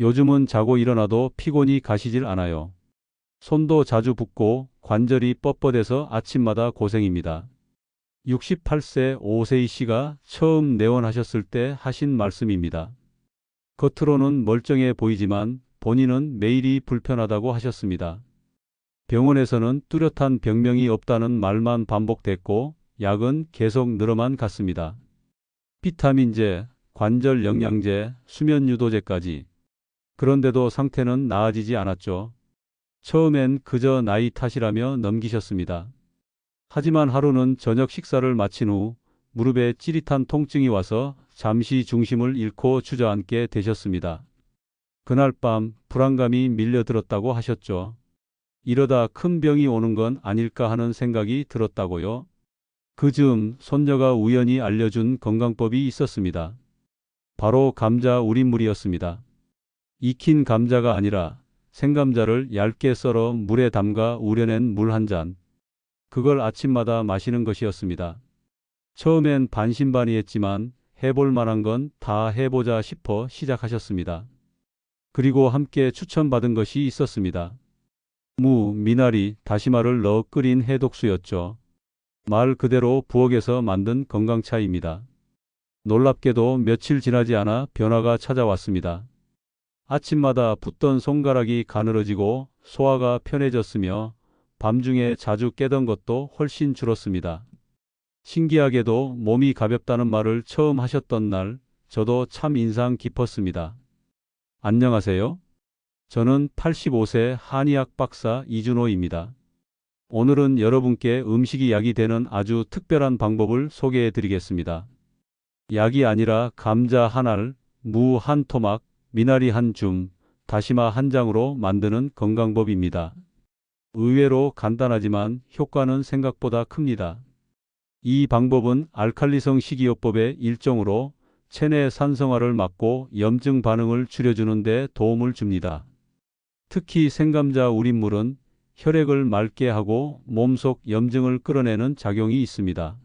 요즘은 자고 일어나도 피곤이 가시질 않아요. 손도 자주 붓고 관절이 뻣뻣해서 아침마다 고생입니다. 68세 오세희 씨가 처음 내원하셨을 때 하신 말씀입니다. 겉으로는 멀쩡해 보이지만 본인은 매일이 불편하다고 하셨습니다. 병원에서는 뚜렷한 병명이 없다는 말만 반복됐고 약은 계속 늘어만 갔습니다. 비타민제, 관절 영양제, 수면 유도제까지. 그런데도 상태는 나아지지 않았죠. 처음엔 그저 나이 탓이라며 넘기셨습니다. 하지만 하루는 저녁 식사를 마친 후 무릎에 찌릿한 통증이 와서 잠시 중심을 잃고 주저앉게 되셨습니다. 그날 밤 불안감이 밀려들었다고 하셨죠. 이러다 큰 병이 오는 건 아닐까 하는 생각이 들었다고요. 그 즈음 손녀가 우연히 알려준 건강법이 있었습니다. 바로 감자 우린물이었습니다. 익힌 감자가 아니라 생감자를 얇게 썰어 물에 담가 우려낸 물 한 잔. 그걸 아침마다 마시는 것이었습니다. 처음엔 반신반의했지만 해볼 만한 건 다 해보자 싶어 시작하셨습니다. 그리고 함께 추천받은 것이 있었습니다. 무, 미나리, 다시마를 넣어 끓인 해독수였죠. 말 그대로 부엌에서 만든 건강차입니다. 놀랍게도 며칠 지나지 않아 변화가 찾아왔습니다. 아침마다 붓던 손가락이 가늘어지고 소화가 편해졌으며 밤중에 자주 깨던 것도 훨씬 줄었습니다. 신기하게도 몸이 가볍다는 말을 처음 하셨던 날 저도 참 인상 깊었습니다. 안녕하세요. 저는 85세 한의학 박사 이준호입니다. 오늘은 여러분께 음식이 약이 되는 아주 특별한 방법을 소개해 드리겠습니다. 약이 아니라 감자 한 알, 무 한 토막, 미나리 한 줌, 다시마 한 장으로 만드는 건강법입니다. 의외로 간단하지만 효과는 생각보다 큽니다. 이 방법은 알칼리성 식이요법의 일종으로 체내 산성화를 막고 염증 반응을 줄여주는 데 도움을 줍니다. 특히 생감자 우린물은 혈액을 맑게 하고 몸속 염증을 끌어내는 작용이 있습니다.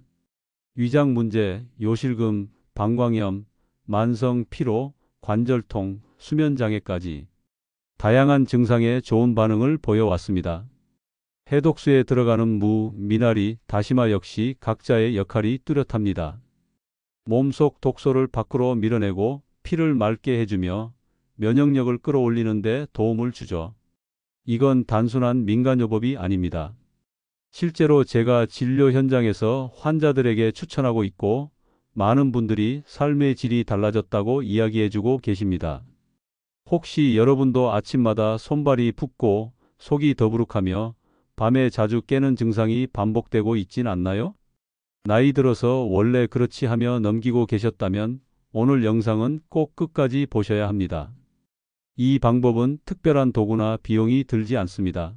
위장 문제, 요실금, 방광염, 만성 피로, 관절통, 수면 장애까지 다양한 증상에 좋은 반응을 보여왔습니다. 해독수에 들어가는 무, 미나리, 다시마 역시 각자의 역할이 뚜렷합니다. 몸속 독소를 밖으로 밀어내고 피를 맑게 해주며 면역력을 끌어올리는 데 도움을 주죠. 이건 단순한 민간요법이 아닙니다. 실제로 제가 진료 현장에서 환자들에게 추천하고 있고 많은 분들이 삶의 질이 달라졌다고 이야기해주고 계십니다. 혹시 여러분도 아침마다 손발이 붓고 속이 더부룩하며 밤에 자주 깨는 증상이 반복되고 있진 않나요? 나이 들어서 원래 그렇지 하며 넘기고 계셨다면 오늘 영상은 꼭 끝까지 보셔야 합니다. 이 방법은 특별한 도구나 비용이 들지 않습니다.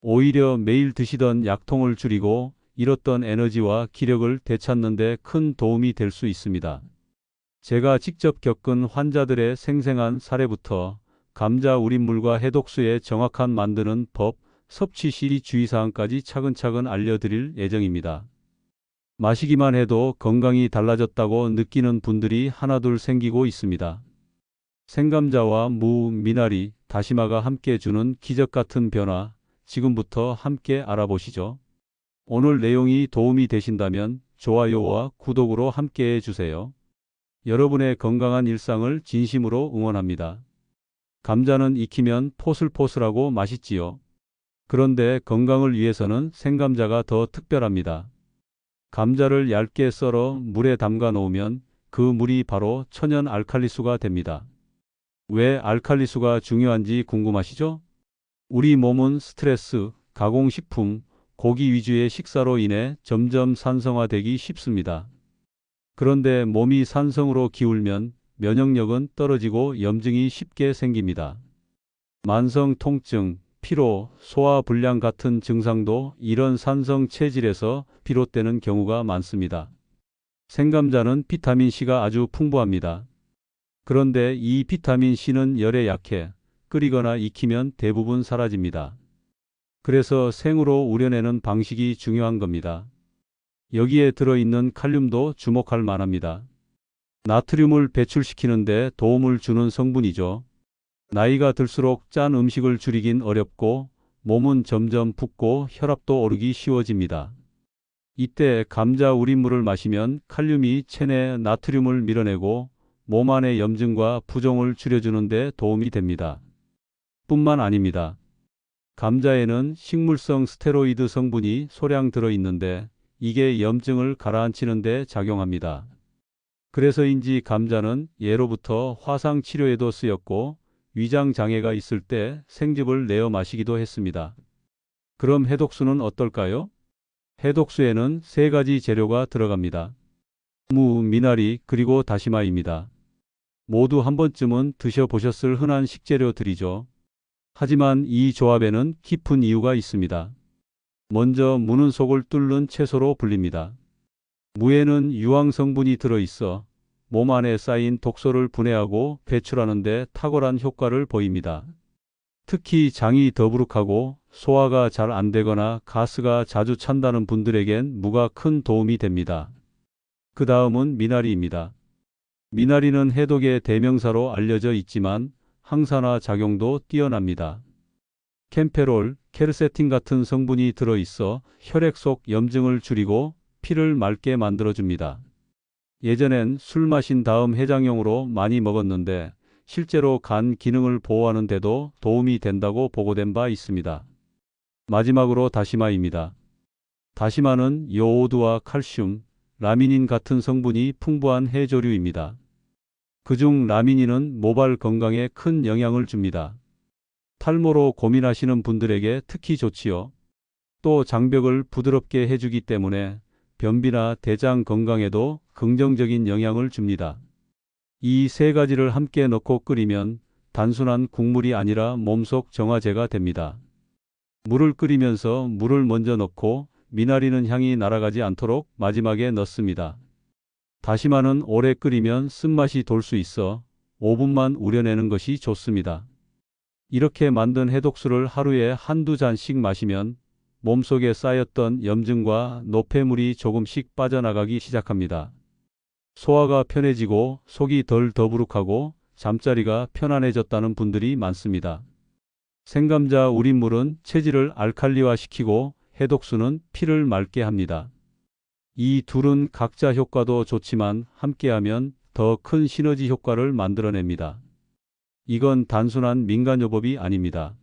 오히려 매일 드시던 약통을 줄이고 잃었던 에너지와 기력을 되찾는 데 큰 도움이 될 수 있습니다. 제가 직접 겪은 환자들의 생생한 사례부터 감자 우린물과 해독수의 정확한 만드는 법, 섭취 시리 주의사항까지 차근차근 알려드릴 예정입니다. 마시기만 해도 건강이 달라졌다고 느끼는 분들이 하나둘 생기고 있습니다. 생감자와 무, 미나리, 다시마가 함께 주는 기적 같은 변화, 지금부터 함께 알아보시죠. 오늘 내용이 도움이 되신다면 좋아요와 구독으로 함께 해주세요. 여러분의 건강한 일상을 진심으로 응원합니다. 감자는 익히면 포슬포슬하고 맛있지요. 그런데 건강을 위해서는 생감자가 더 특별합니다. 감자를 얇게 썰어 물에 담가 놓으면 그 물이 바로 천연 알칼리수가 됩니다. 왜 알칼리수가 중요한지 궁금하시죠? 우리 몸은 스트레스, 가공식품, 고기 위주의 식사로 인해 점점 산성화되기 쉽습니다. 그런데 몸이 산성으로 기울면 면역력은 떨어지고 염증이 쉽게 생깁니다. 만성 통증, 피로, 소화 불량 같은 증상도 이런 산성 체질에서 비롯되는 경우가 많습니다. 생감자는 비타민C가 아주 풍부합니다. 그런데 이 비타민C는 열에 약해 끓이거나 익히면 대부분 사라집니다. 그래서 생으로 우려내는 방식이 중요한 겁니다. 여기에 들어있는 칼륨도 주목할 만합니다. 나트륨을 배출시키는데 도움을 주는 성분이죠. 나이가 들수록 짠 음식을 줄이긴 어렵고 몸은 점점 붓고 혈압도 오르기 쉬워집니다. 이때 감자 우린물을 마시면 칼륨이 체내 나트륨을 밀어내고 몸 안의 염증과 부종을 줄여주는 데 도움이 됩니다. 뿐만 아닙니다. 감자에는 식물성 스테로이드 성분이 소량 들어 있는데 이게 염증을 가라앉히는 데 작용합니다. 그래서인지 감자는 예로부터 화상 치료에도 쓰였고 위장 장애가 있을 때 생즙을 내어 마시기도 했습니다. 그럼 해독수는 어떨까요? 해독수에는 세 가지 재료가 들어갑니다. 무, 미나리, 그리고 다시마입니다. 모두 한 번쯤은 드셔보셨을 흔한 식재료들이죠. 하지만 이 조합에는 깊은 이유가 있습니다. 먼저 무는 속을 뚫는 채소로 불립니다. 무에는 유황 성분이 들어 있어 몸 안에 쌓인 독소를 분해하고 배출하는 데 탁월한 효과를 보입니다. 특히 장이 더부룩하고 소화가 잘 안 되거나 가스가 자주 찬다는 분들에겐 무가 큰 도움이 됩니다. 그 다음은 미나리입니다. 미나리는 해독의 대명사로 알려져 있지만 항산화 작용도 뛰어납니다. 캠페롤, 케르세틴 같은 성분이 들어있어 혈액 속 염증을 줄이고 피를 맑게 만들어줍니다. 예전엔 술 마신 다음 해장용으로 많이 먹었는데 실제로 간 기능을 보호하는 데도 도움이 된다고 보고된 바 있습니다. 마지막으로 다시마입니다. 다시마는 요오드와 칼슘, 라미닌 같은 성분이 풍부한 해조류입니다. 그중 라미닌은 모발 건강에 큰 영향을 줍니다. 탈모로 고민하시는 분들에게 특히 좋지요. 또 장벽을 부드럽게 해주기 때문에 변비나 대장 건강에도 긍정적인 영향을 줍니다. 이 세 가지를 함께 넣고 끓이면 단순한 국물이 아니라 몸속 정화제가 됩니다. 물을 끓이면서 물을 먼저 넣고 미나리는 향이 날아가지 않도록 마지막에 넣습니다. 다시마는 오래 끓이면 쓴맛이 돌 수 있어 5분만 우려내는 것이 좋습니다. 이렇게 만든 해독수를 하루에 한두 잔씩 마시면 몸속에 쌓였던 염증과 노폐물이 조금씩 빠져나가기 시작합니다. 소화가 편해지고 속이 덜 더부룩하고 잠자리가 편안해졌다는 분들이 많습니다. 생감자 우린물은 체질을 알칼리화시키고 해독수는 피를 맑게 합니다. 이 둘은 각자 효과도 좋지만 함께하면 더 큰 시너지 효과를 만들어냅니다. 이건 단순한 민간요법이 아닙니다.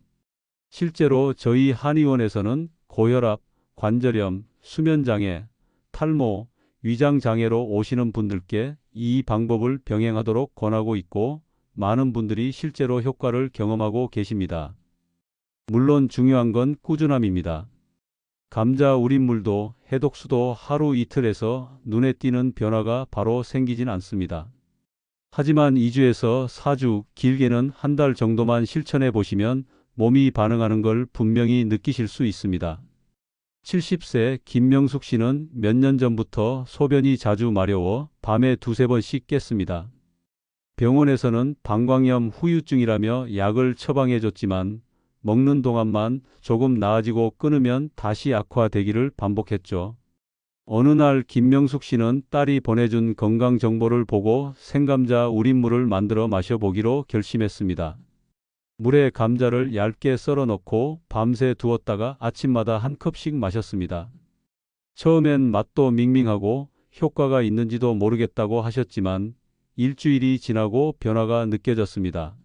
실제로 저희 한의원에서는 고혈압, 관절염, 수면장애, 탈모, 위장장애로 오시는 분들께 이 방법을 병행하도록 권하고 있고 많은 분들이 실제로 효과를 경험하고 계십니다. 물론 중요한 건 꾸준함입니다. 감자 우린물도 해독수도 하루 이틀에서 눈에 띄는 변화가 바로 생기진 않습니다. 하지만 2주에서 4주, 길게는 한 달 정도만 실천해 보시면 몸이 반응하는 걸 분명히 느끼실 수 있습니다. 70세 김명숙 씨는 몇 년 전부터 소변이 자주 마려워 밤에 두세 번씩 깼습니다. 병원에서는 방광염 후유증이라며 약을 처방해 줬지만 먹는 동안만 조금 나아지고 끊으면 다시 악화되기를 반복했죠. 어느 날 김명숙 씨는 딸이 보내준 건강 정보를 보고 생감자 우린물을 만들어 마셔보기로 결심했습니다. 물에 감자를 얇게 썰어 넣고 밤새 두었다가 아침마다 한 컵씩 마셨습니다. 처음엔 맛도 밍밍하고 효과가 있는지도 모르겠다고 하셨지만 일주일이 지나고 변화가 느껴졌습니다.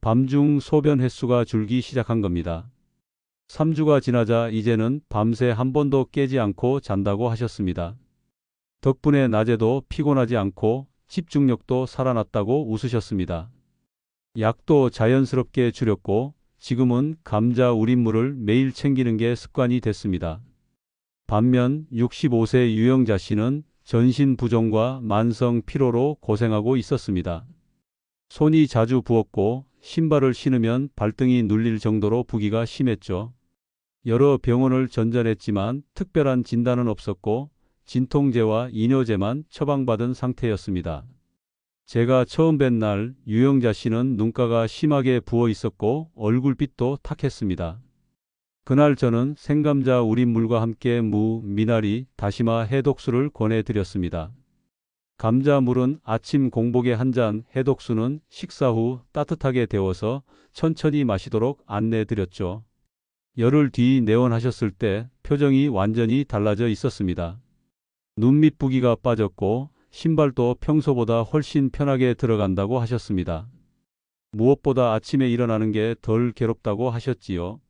밤중 소변 횟수가 줄기 시작한 겁니다. 3주가 지나자 이제는 밤새 한 번도 깨지 않고 잔다고 하셨습니다. 덕분에 낮에도 피곤하지 않고 집중력도 살아났다고 웃으셨습니다. 약도 자연스럽게 줄였고 지금은 감자 우린물을 매일 챙기는 게 습관이 됐습니다. 반면 65세 유영자 씨는 전신 부종과 만성 피로로 고생하고 있었습니다. 손이 자주 부었고 신발을 신으면 발등이 눌릴 정도로 부기가 심했죠. 여러 병원을 전전했지만 특별한 진단은 없었고 진통제와 이뇨제만 처방받은 상태였습니다. 제가 처음 뵌 날 유영자 씨는 눈가가 심하게 부어 있었고 얼굴빛도 탁했습니다. 그날 저는 생감자 우린 물과 함께 무, 미나리, 다시마 해독수를 권해드렸습니다. 감자물은 아침 공복에 한 잔, 해독수는 식사 후 따뜻하게 데워서 천천히 마시도록 안내드렸죠. 열흘 뒤 내원하셨을 때 표정이 완전히 달라져 있었습니다. 눈밑 부기가 빠졌고 신발도 평소보다 훨씬 편하게 들어간다고 하셨습니다. 무엇보다 아침에 일어나는 게 덜 괴롭다고 하셨지요.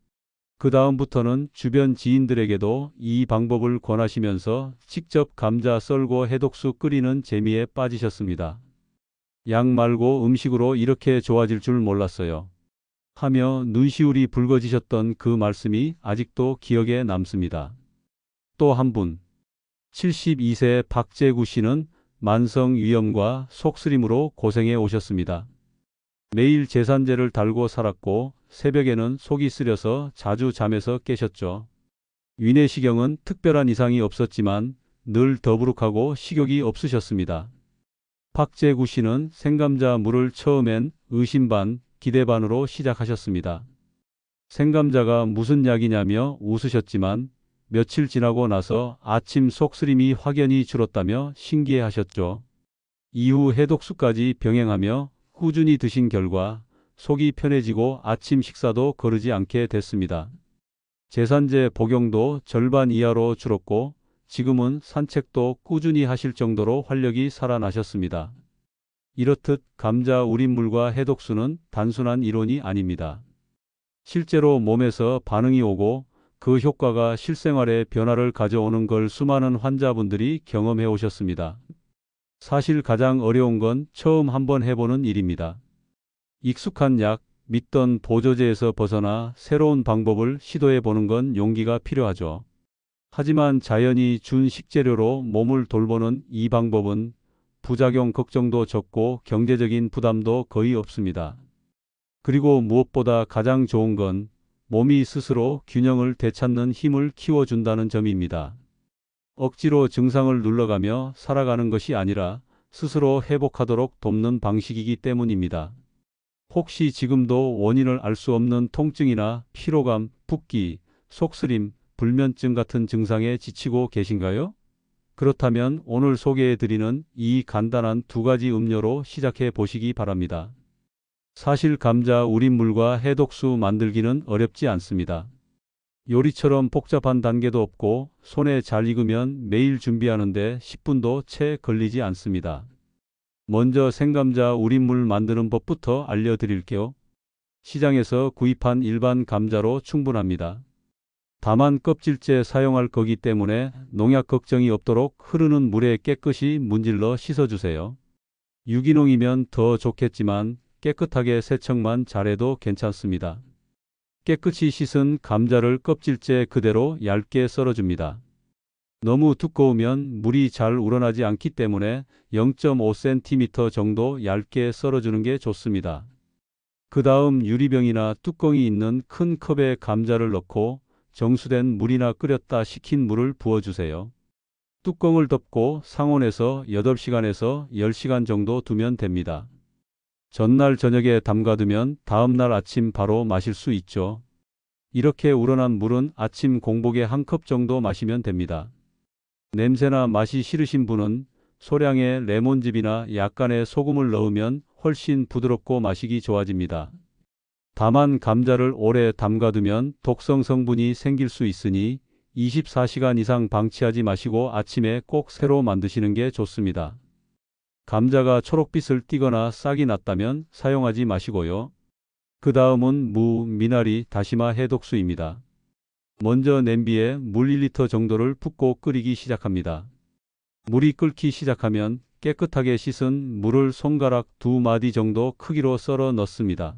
그 다음부터는 주변 지인들에게도 이 방법을 권하시면서 직접 감자 썰고 해독수 끓이는 재미에 빠지셨습니다. 약 말고 음식으로 이렇게 좋아질 줄 몰랐어요. 하며 눈시울이 붉어지셨던 그 말씀이 아직도 기억에 남습니다. 또 한 분. 72세 박재구 씨는 만성 위염과 속쓰림으로 고생해 오셨습니다. 매일 제산제를 달고 살았고 새벽에는 속이 쓰려서 자주 잠에서 깨셨죠. 위내시경은 특별한 이상이 없었지만 늘 더부룩하고 식욕이 없으셨습니다. 박재구 씨는 생감자 물을 처음엔 의심 반, 기대 반으로 시작하셨습니다. 생감자가 무슨 약이냐며 웃으셨지만 며칠 지나고 나서 아침 속쓰림이 확연히 줄었다며 신기해하셨죠. 이후 해독수까지 병행하며 꾸준히 드신 결과 속이 편해지고 아침 식사도 거르지 않게 됐습니다. 제산제 복용도 절반 이하로 줄었고 지금은 산책도 꾸준히 하실 정도로 활력이 살아나셨습니다. 이렇듯 감자 우린물과 해독수는 단순한 이론이 아닙니다. 실제로 몸에서 반응이 오고 그 효과가 실생활에 변화를 가져오는 걸 수많은 환자분들이 경험해 오셨습니다. 사실 가장 어려운 건 처음 한번 해보는 일입니다. 익숙한 약, 믿던 보조제에서 벗어나 새로운 방법을 시도해 보는 건 용기가 필요하죠. 하지만 자연이 준 식재료로 몸을 돌보는 이 방법은 부작용 걱정도 적고 경제적인 부담도 거의 없습니다. 그리고 무엇보다 가장 좋은 건 몸이 스스로 균형을 되찾는 힘을 키워준다는 점입니다. 억지로 증상을 눌러가며 살아가는 것이 아니라 스스로 회복하도록 돕는 방식이기 때문입니다. 혹시 지금도 원인을 알 수 없는 통증이나 피로감, 붓기, 속쓰림, 불면증 같은 증상에 지치고 계신가요? 그렇다면 오늘 소개해 드리는 이 간단한 두 가지 음료로 시작해 보시기 바랍니다. 사실 감자 우린물과 해독수 만들기는 어렵지 않습니다. 요리처럼 복잡한 단계도 없고 손에 잘 익으면 매일 준비하는데 10분도 채 걸리지 않습니다. 먼저 생감자 우린물 만드는 법부터 알려드릴게요. 시장에서 구입한 일반 감자로 충분합니다. 다만 껍질째 사용할 거기 때문에 농약 걱정이 없도록 흐르는 물에 깨끗이 문질러 씻어주세요. 유기농이면 더 좋겠지만 깨끗하게 세척만 잘해도 괜찮습니다. 깨끗이 씻은 감자를 껍질째 그대로 얇게 썰어줍니다. 너무 두꺼우면 물이 잘 우러나지 않기 때문에 0.5cm 정도 얇게 썰어주는 게 좋습니다. 그 다음 유리병이나 뚜껑이 있는 큰 컵에 감자를 넣고 정수된 물이나 끓였다 식힌 물을 부어주세요. 뚜껑을 덮고 상온에서 8시간에서 10시간 정도 두면 됩니다. 전날 저녁에 담가두면 다음날 아침 바로 마실 수 있죠. 이렇게 우러난 물은 아침 공복에 한 컵 정도 마시면 됩니다. 냄새나 맛이 싫으신 분은 소량의 레몬즙이나 약간의 소금을 넣으면 훨씬 부드럽고 마시기 좋아집니다. 다만 감자를 오래 담가두면 독성 성분이 생길 수 있으니 24시간 이상 방치하지 마시고 아침에 꼭 새로 만드시는 게 좋습니다. 감자가 초록빛을 띠거나 싹이 났다면 사용하지 마시고요. 그 다음은 무, 미나리, 다시마 해독수입니다. 먼저 냄비에 물 1리터 정도를 붓고 끓이기 시작합니다. 물이 끓기 시작하면 깨끗하게 씻은 물을 손가락 두 마디 정도 크기로 썰어 넣습니다.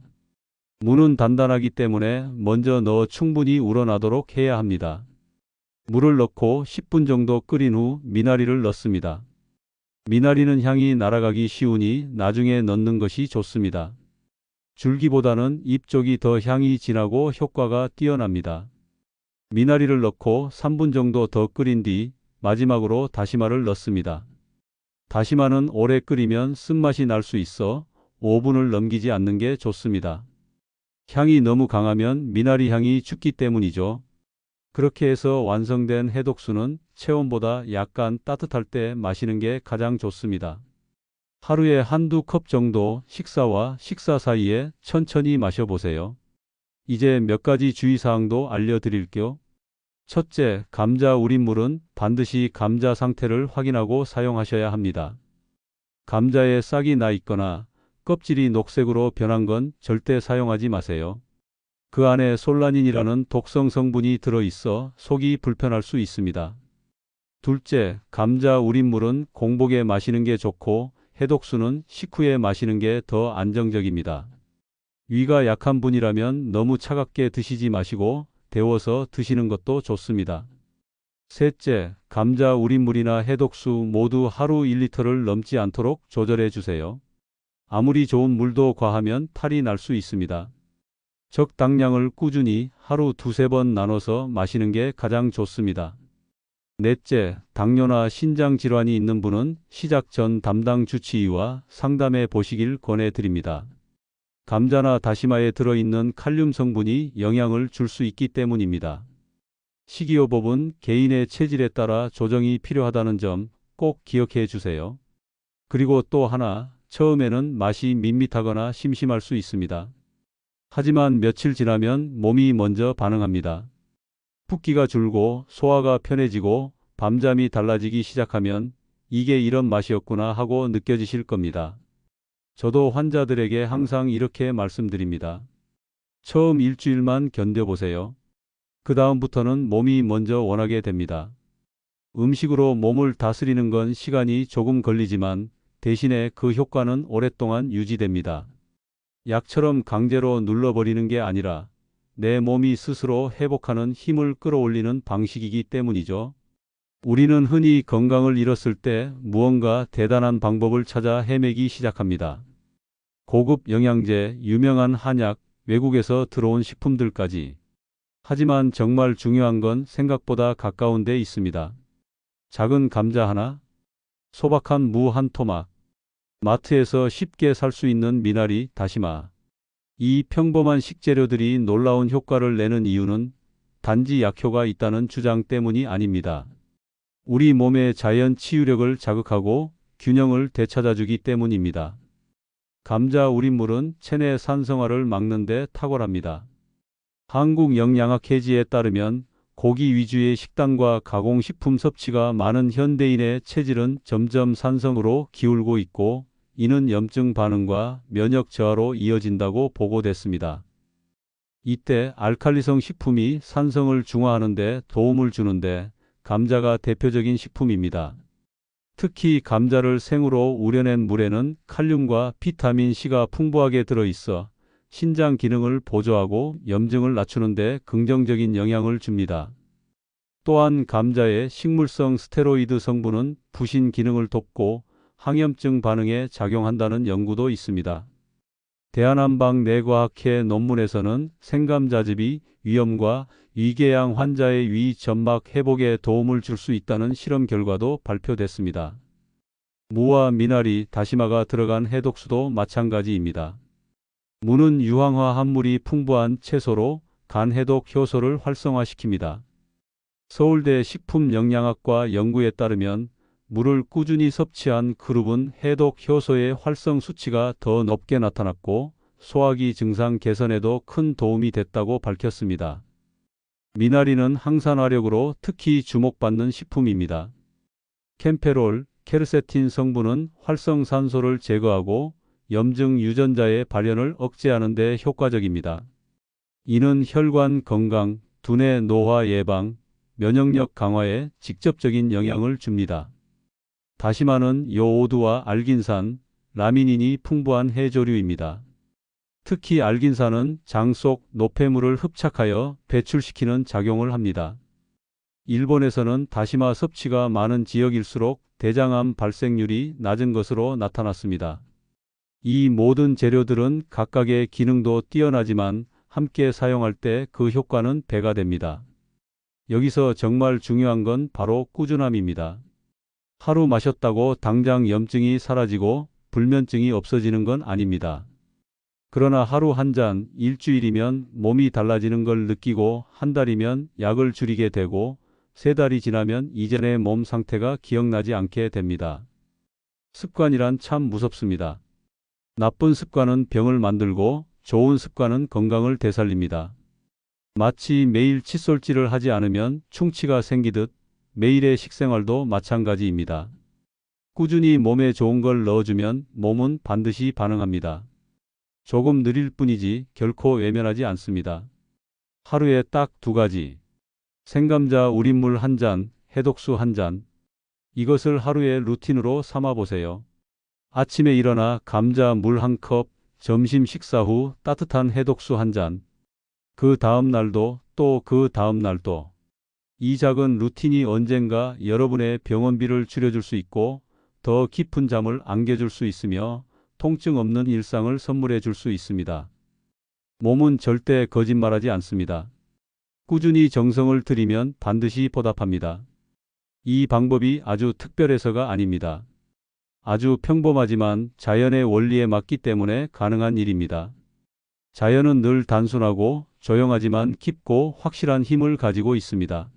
무는 단단하기 때문에 먼저 넣어 충분히 우러나도록 해야 합니다. 물을 넣고 10분 정도 끓인 후 미나리를 넣습니다. 미나리는 향이 날아가기 쉬우니 나중에 넣는 것이 좋습니다. 줄기보다는 잎 쪽이 더 향이 진하고 효과가 뛰어납니다. 미나리를 넣고 3분 정도 더 끓인 뒤 마지막으로 다시마를 넣습니다. 다시마는 오래 끓이면 쓴맛이 날 수 있어 5분을 넘기지 않는 게 좋습니다. 향이 너무 강하면 미나리 향이 죽기 때문이죠. 그렇게 해서 완성된 해독수는 체온보다 약간 따뜻할 때 마시는 게 가장 좋습니다. 하루에 한두 컵 정도 식사와 식사 사이에 천천히 마셔보세요. 이제 몇 가지 주의사항도 알려드릴게요. 첫째, 감자 우린물은 반드시 감자 상태를 확인하고 사용하셔야 합니다. 감자에 싹이 나 있거나 껍질이 녹색으로 변한 건 절대 사용하지 마세요. 그 안에 솔라닌이라는 독성 성분이 들어 있어 속이 불편할 수 있습니다. 둘째, 감자 우린물은 공복에 마시는 게 좋고 해독수는 식후에 마시는 게 더 안정적입니다. 위가 약한 분이라면 너무 차갑게 드시지 마시고 데워서 드시는 것도 좋습니다. 셋째, 감자 우린물이나 해독수 모두 하루 1리터를 넘지 않도록 조절해 주세요. 아무리 좋은 물도 과하면 탈이 날 수 있습니다. 적당량을 꾸준히 하루 두세 번 나눠서 마시는 게 가장 좋습니다. 넷째, 당뇨나 신장 질환이 있는 분은 시작 전 담당 주치의와 상담해 보시길 권해드립니다. 감자나 다시마에 들어있는 칼륨 성분이 영향을 줄 수 있기 때문입니다. 식이요법은 개인의 체질에 따라 조정이 필요하다는 점 꼭 기억해 주세요. 그리고 또 하나, 처음에는 맛이 밋밋하거나 심심할 수 있습니다. 하지만 며칠 지나면 몸이 먼저 반응합니다. 붓기가 줄고 소화가 편해지고 밤잠이 달라지기 시작하면 이게 이런 맛이었구나 하고 느껴지실 겁니다. 저도 환자들에게 항상 이렇게 말씀드립니다. 처음 일주일만 견뎌보세요. 그 다음부터는 몸이 먼저 원하게 됩니다. 음식으로 몸을 다스리는 건 시간이 조금 걸리지만 대신에 그 효과는 오랫동안 유지됩니다. 약처럼 강제로 눌러버리는 게 아니라 내 몸이 스스로 회복하는 힘을 끌어올리는 방식이기 때문이죠. 우리는 흔히 건강을 잃었을 때 무언가 대단한 방법을 찾아 헤매기 시작합니다. 고급 영양제, 유명한 한약, 외국에서 들어온 식품들까지. 하지만 정말 중요한 건 생각보다 가까운 데 있습니다. 작은 감자 하나, 소박한 무 한 토막, 마트에서 쉽게 살 수 있는 미나리, 다시마. 이 평범한 식재료들이 놀라운 효과를 내는 이유는 단지 약효가 있다는 주장 때문이 아닙니다. 우리 몸의 자연 치유력을 자극하고 균형을 되찾아주기 때문입니다. 감자 우린물은 체내 산성화를 막는 데 탁월합니다. 한국 영양학회지에 따르면 고기 위주의 식단과 가공식품 섭취가 많은 현대인의 체질은 점점 산성으로 기울고 있고 이는 염증 반응과 면역 저하로 이어진다고 보고됐습니다. 이때 알칼리성 식품이 산성을 중화하는 데 도움을 주는데 감자가 대표적인 식품입니다. 특히 감자를 생으로 우려낸 물에는 칼륨과 비타민 C가 풍부하게 들어있어 신장 기능을 보조하고 염증을 낮추는 데 긍정적인 영향을 줍니다. 또한 감자의 식물성 스테로이드 성분은 부신 기능을 돕고 항염증 반응에 작용한다는 연구도 있습니다. 대한한방 내과학회 논문에서는 생감자즙이 위염과 위궤양 환자의 위 점막 회복에 도움을 줄 수 있다는 실험 결과도 발표됐습니다. 무와 미나리, 다시마가 들어간 해독수도 마찬가지입니다. 무는 유황화 합물이 풍부한 채소로 간 해독 효소를 활성화시킵니다. 서울대 식품영양학과 연구에 따르면 물을 꾸준히 섭취한 그룹은 해독 효소의 활성 수치가 더 높게 나타났고 소화기 증상 개선에도 큰 도움이 됐다고 밝혔습니다. 미나리는 항산화력으로 특히 주목받는 식품입니다. 캠페롤, 케르세틴 성분은 활성산소를 제거하고 염증 유전자의 발현을 억제하는 데 효과적입니다. 이는 혈관 건강, 두뇌 노화 예방, 면역력 강화에 직접적인 영향을 줍니다. 다시마는 요오드와 알긴산, 라미닌이 풍부한 해조류입니다. 특히 알긴산은 장 속 노폐물을 흡착하여 배출시키는 작용을 합니다. 일본에서는 다시마 섭취가 많은 지역일수록 대장암 발생률이 낮은 것으로 나타났습니다. 이 모든 재료들은 각각의 기능도 뛰어나지만 함께 사용할 때 그 효과는 배가 됩니다. 여기서 정말 중요한 건 바로 꾸준함입니다. 하루 마셨다고 당장 염증이 사라지고 불면증이 없어지는 건 아닙니다. 그러나 하루 한 잔, 일주일이면 몸이 달라지는 걸 느끼고 한 달이면 약을 줄이게 되고 세 달이 지나면 이전의 몸 상태가 기억나지 않게 됩니다. 습관이란 참 무섭습니다. 나쁜 습관은 병을 만들고 좋은 습관은 건강을 되살립니다. 마치 매일 칫솔질을 하지 않으면 충치가 생기듯 매일의 식생활도 마찬가지입니다. 꾸준히 몸에 좋은 걸 넣어주면 몸은 반드시 반응합니다. 조금 느릴 뿐이지 결코 외면하지 않습니다. 하루에 딱 두 가지. 생감자 우린물 한 잔, 해독수 한 잔. 이것을 하루의 루틴으로 삼아 보세요. 아침에 일어나 감자 물 한 컵, 점심 식사 후 따뜻한 해독수 한 잔. 그 다음 날도 또 그 다음 날도. 이 작은 루틴이 언젠가 여러분의 병원비를 줄여줄 수 있고 더 깊은 잠을 안겨줄 수 있으며 통증 없는 일상을 선물해 줄 수 있습니다. 몸은 절대 거짓말하지 않습니다. 꾸준히 정성을 들이면 반드시 보답합니다. 이 방법이 아주 특별해서가 아닙니다. 아주 평범하지만 자연의 원리에 맞기 때문에 가능한 일입니다. 자연은 늘 단순하고 조용하지만 깊고 확실한 힘을 가지고 있습니다.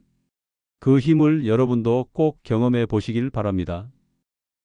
그 힘을 여러분도 꼭 경험해 보시길 바랍니다.